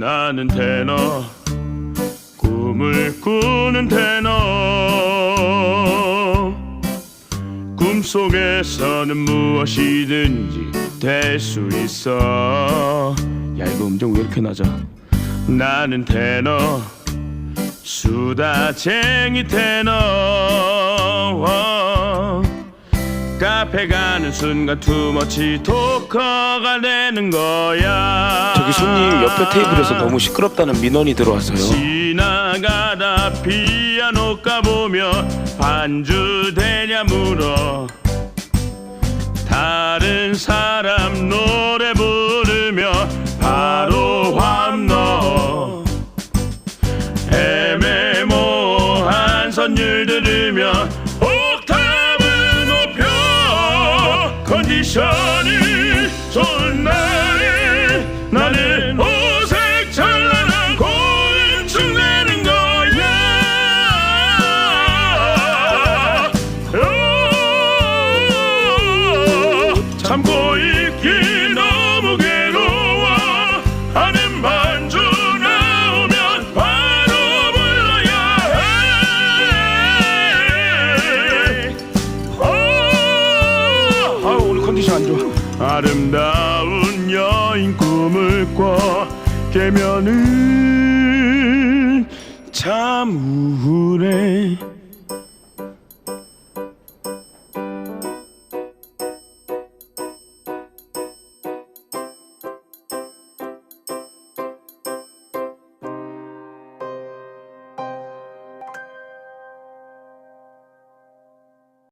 나는 테너 꿈을 꾸는 테너. 꿈속에서는 무엇이든지 될 수 있어. 야 이거 음정 왜 이렇게 낮아? 나는 테너 수다쟁이 테너. 어. 카페 가는 순간 투머치 토커가 되는 거야. 저기 손님 옆에 테이블에서 너무 시끄럽다는 민원이 들어와서요. 지나가다 피아노 까보면 반주 되냐 물어. 다른 사람 노래 부르며 바로 화음 넣어 애매모호한 선율 들으며 참고 있기 너무 괴로워. 하는 반주 나오면 바로 불러야 해. 오, 아 오늘 컨디션 안 좋아. 아름다운 여인 꿈을 꿔 깨면은 참 우울해